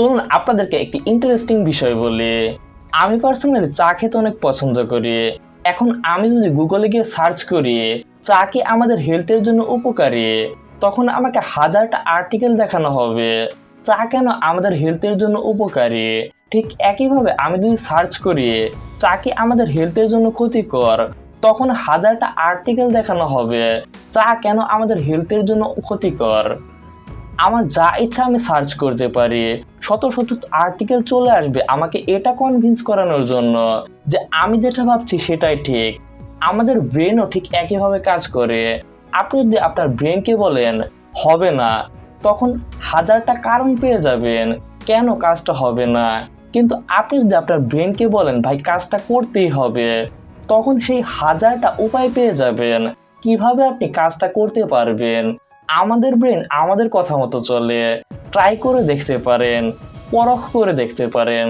চলুন আপনাদেরকে একটি ইন্টারেস্টিং বিষয় বলি। আমি পার্সোনালি চা খেতে অনেক পছন্দ করি। এখন আমি যদি গুগলে গিয়ে সার্চ করি, চা কি আমাদের হেলথের জন্য উপকারী? তখন আমাকে হাজারটা আর্টিকেল দেখানো হবে। চা কেন আমাদের হেলথের জন্য উপকারী? ঠিক একইভাবে আমি যদি সার্চ করি, চা কি আমাদের হেলথের জন্য ক্ষতিকর? তখন হাজারটা আর্টিকেল দেখানো হবে। চা কেন আমাদের হেলথের জন্য ক্ষতিকর? আমার যা ইচ্ছা আমি সার্চ করতে পারি। শত শত আর্টিকেল চলে আসবে। আমাকে এটা কনভিন্স করানোর জন্য যে আমি যেটা ভাবছি সেটাই ঠিক। আমাদের ব্রেনও ঠিক একইভাবে কাজ করে। আপনি যদি আপনার ব্রেনকে বলেন, হবে না, তখন হাজারটা কারণ পেয়ে যাবেন। কেন কাজটা হবে না? কিন্তু আপনি যদি আপনার ব্রেনকে বলেন, ভাই, কাজটা করতেই হবে, তখন সেই হাজারটা উপায় পেয়ে যাবেন। কীভাবে আপনি কাজটা করতে পারবেন? আমাদের ব্রেন আমাদের কথা মতো চলে। ট্রাই করে দেখতে পারেন পরখ করে দেখতে পারেন।